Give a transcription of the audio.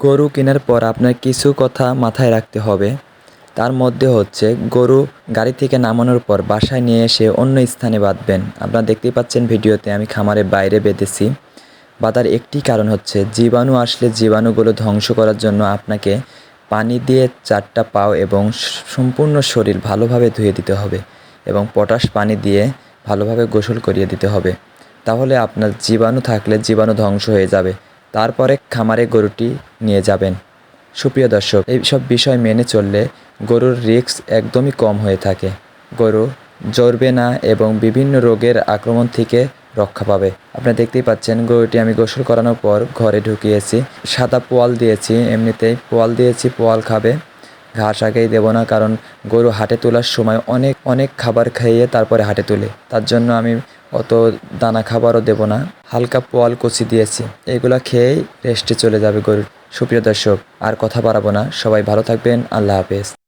গরু কেনার পর আপনার কিছু কথা মাথায় রাখতে হবে। তার মধ্যে হচ্ছে গরু গাড়ি থেকে নামানোর পর বাসায় নিয়ে এসে অন্য স্থানে বাঁধবেন। আপনারা দেখতেই পাচ্ছেন ভিডিওতে আমি খামারের বাইরে বেঁধেছি। বাঁধার একটি কারণ হচ্ছে জীবাণু আসলে জীবাণুগুলো ধ্বংস করার জন্য আপনাকে পানি দিয়ে চারটা পাও এবং সম্পূর্ণ শরীর ভালোভাবে ধুয়ে দিতে হবে এবং পটাশ পানি দিয়ে ভালোভাবে গোসল করিয়ে দিতে হবে। তাহলে আপনার জীবাণু থাকলে জীবাণু ধ্বংস হয়ে যাবে। তারপরে খামারে গরুটি নিয়ে যাবেন। সুপ্রিয় দর্শক, এইসব বিষয় মেনে চললে গরুর রিস্ক একদমই কম হয়ে থাকে। গরু জ্বরবে না এবং বিভিন্ন রোগের আক্রমণ থেকে রক্ষা পাবে। আপনারা দেখতেই পাচ্ছেন, গরুটি আমি গোসল করানোর পর ঘরে ঢুকিয়েছি। সাদা পোয়াল দিয়েছি, এমনিতেই পোয়াল দিয়েছি, পোয়াল খাবে। ঘাস আগেই দেবো না, কারণ গরু হাটে তোলার সময় অনেক অনেক খাবার খাইয়ে তারপরে হাটে তুলে। তার জন্য আমি অত দানা খাবারও দেব না। হালকা পোয়াল কচি দিয়েছি। এগুলা খেয়েই রেস্টে চলে যাবে গরুর সুপ্রিয় দর্শক, আর কথা বাড়াবো না। সবাই ভালো থাকবেন। আল্লাহ হাফেজ।